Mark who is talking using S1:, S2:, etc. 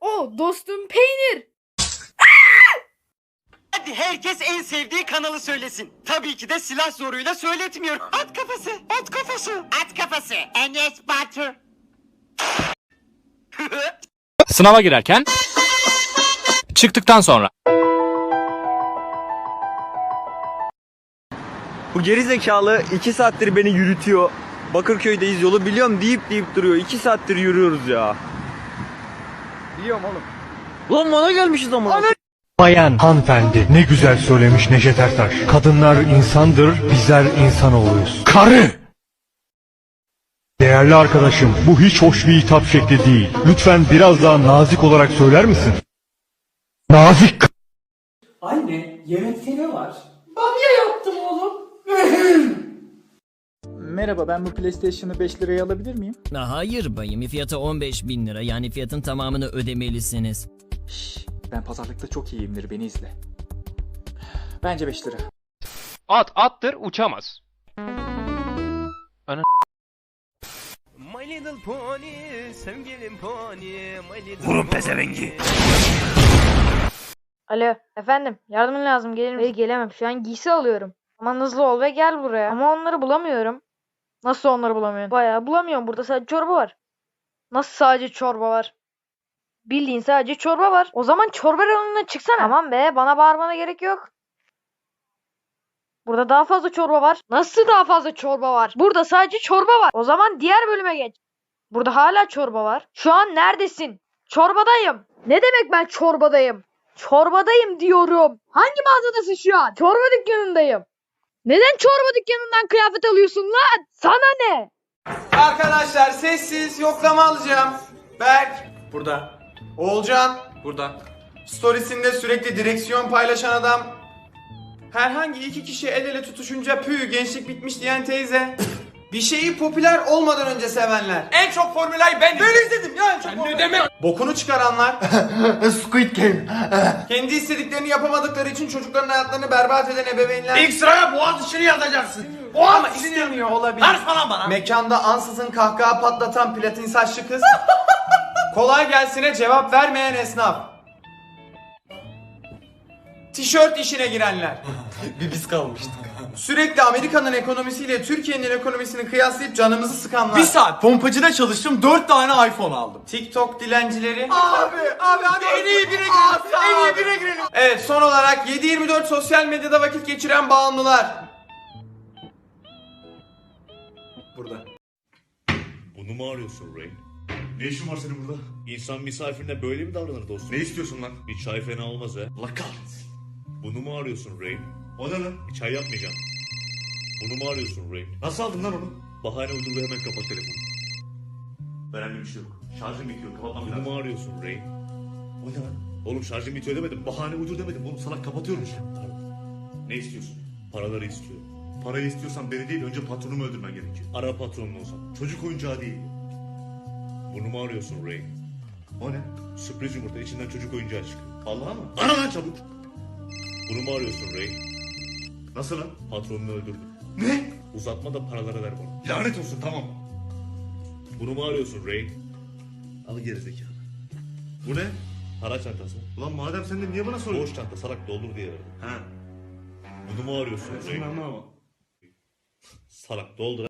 S1: O dostum peynir.
S2: Hadi herkes en sevdiği kanalı söylesin. Tabii ki de silah zoruyla söyletmiyorum. At kafası, at kafası. At kafası. Enes Batur.
S3: Sınava girerken çıktıktan sonra
S4: Bu geri zekalı 2 saattir beni yürütüyor. Bakırköy'deyiz yolu biliyorum deyip deyip duruyor. 2 saattir yürüyoruz ya. Biliyorum oğlum. Lan bana gelmişiz ama.
S5: Bayan hanımefendi ne güzel söylemiş Neşet Ertaş. Kadınlar insandır, bizler insanoğluyuz. Karı! Değerli arkadaşım, bu hiç hoş bir hitap şekli değil. Lütfen biraz daha nazik olarak söyler misin? Nazik
S6: Anne, yemekte ne var?
S7: Merhaba ben bu PlayStation'ı 5 liraya alabilir miyim?
S8: Hayır bayım fiyatı 15 bin lira yani fiyatın tamamını ödemelisiniz.
S7: Şşş, ben pazarlıkta çok iyiyimdir beni izle. Bence 5 lira.
S3: at attır uçamaz.
S1: Alo efendim yardımın lazım gelir misin? Hayır gelemem şu an giysi alıyorum. Aman hızlı ol ve gel buraya. Ama onları bulamıyorum. Nasıl onları bulamıyorum? Bayağı bulamıyorum burada sadece çorba var. Nasıl sadece çorba var? Bildiğin sadece çorba var. O zaman çorba reyonuna çıksana. Tamam be bana bağırmana gerek yok. Burada daha fazla çorba var. Nasıl daha fazla çorba var? Burada sadece çorba var. O zaman diğer bölüme geç. Burada hala çorba var. Şu an neredesin? Çorbadayım. Ne demek ben çorbadayım? Çorbadayım diyorum. Hangi mağazadasın şu an? Çorba dükkanındayım. Neden çorba dükkanından kıyafet alıyorsun lan? Sana ne?
S9: Arkadaşlar sessiz yoklama alacağım. Berk burada. Oğulcan burada. Storiesinde sürekli direksiyon paylaşan adam. Herhangi iki kişi el ele tutuşunca pü gençlik bitmiş diyen teyze. Bir şeyi popüler olmadan önce sevenler. En çok formülayı ben Ben izledim ya en çok ne demek? Bokunu çıkaranlar.
S5: Squid Game.
S9: Kendi istediklerini yapamadıkları için çocukların hayatlarını berbat eden ebeveynler.
S2: İlk sıraya boğaz içini yazacaksın.
S9: Ama istemiyor olabilir.
S2: falan bana.
S9: Mekanda ansızın kahkaha patlatan platin saçlı kız. Kolay gelsine cevap vermeyen esnaf. Tişört işine girenler.
S2: Bir biz kalmıştık.
S9: Sürekli Amerika'nın ekonomisiyle Türkiye'nin ekonomisini kıyaslayıp canımızı sıkanlar.
S2: Bir saat pompacıda çalıştım 4 tane iPhone aldım.
S9: TikTok dilencileri.
S2: Abi abi hadi en iyi bire girelim. En iyi bire girelim.
S9: Evet son olarak 7-24 sosyal medyada vakit geçiren bağımlılar. Burada.
S10: Bunu mu arıyorsun Ray? Ne işin var senin burada? İnsan misafirine böyle mi davranır dostum? Ne istiyorsun lan? Bir çay fena olmaz ha. La kahretsin. Bunu mu arıyorsun Ray? O ne lan? Çay yapmayacağım. Bunu mu arıyorsun Ray? Nasıl aldın lan onu? Bahane uydur ve hemen kapat telefonu. Önemli bir şey yok. Şarjım bitiyor. Kapatmam Bunu mu arıyorsun Ray? O ne lan? Oğlum şarjım bitiyor demedim. Bahane uydur demedim. Oğlum salak kapatıyorum işte. Ne istiyorsun? Paraları istiyorum. Parayı istiyorsan beni değil önce patronumu öldürmen gerekiyor. Ara patronunu o zaman. Çocuk oyuncağı değil. Bunu mu arıyorsun Ray? O ne? Sürpriz yumurta içinden çocuk oyuncağı çıkıyor. Vallahi mı? Ara lan çabuk. Bunu mu arıyorsun Ray? Nasıl lan? Patronunu öldürdüm. Ne? Uzatma da paraları ver bana. Lanet olsun tamam. Bunu mu arıyorsun Ray? Al gerizekalı. Bu ne? Para çantası. Ulan madem sen de niye bana soruyorsun? Boş çanta salak doldur diye verdim. Ha. Bunu mu arıyorsun Ray? Salak doldur